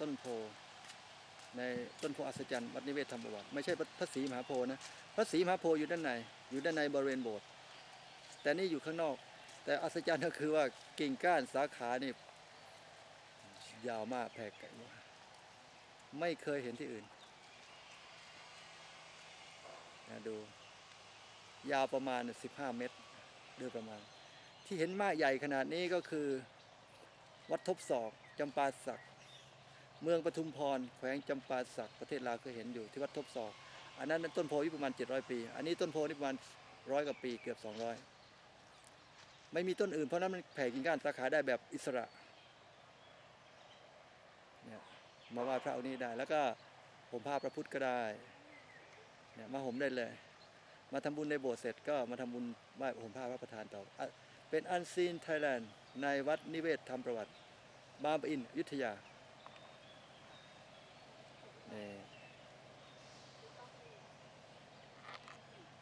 ต้นโพในต้นโพอัศจรรย์วัดนิเวศธรรมประวัติไม่ใช่พระศรีมหาโพนะพระศรีมหาโพอยู่ด้านในอยู่ด้านในบริเวณโบสถ์แต่นี่อยู่ข้างนอก แต่อัศจรรย์ก็คือว่ากิ่งก้านสาขานี่ยาวมากแผ่ไกลไม่เคยเห็นที่อื่นนะดู ยาวประมาณ 15 เมตรโดยประมาณ ที่เห็นมากใหญ่ขนาดนี้ก็คือ วัดทบศอกจำปาสัก เมืองปทุมพร แขวงจำปาสักประเทศลาวเคยเห็นอยู่ที่วัดทบศอกอันนั้นต้นโพอยู่ประมาณ 700 ปี อันนี้ต้นโพนี่ประมาณร้อยกว่าปีเกือบ 200 ไม่มีต้นอื่นเพราะนั้นมันแผ่กิ่งก้านสาขาได้แบบอิสระเนี่ยมาไหว้พระองค์นี้ได้ แล้วก็ผมผ้าพระพุทธก็ได้เนี่ยมาห่มได้เลย มาทำบุญในโบสถ์เสร็จก็มาทำบุญไหว้ห่มผ้าพระประธานต่ออเป็นอันซีนไทยแลนด์ในวัดนิเวศธรรมประวัติ บางปะอินยุทธยา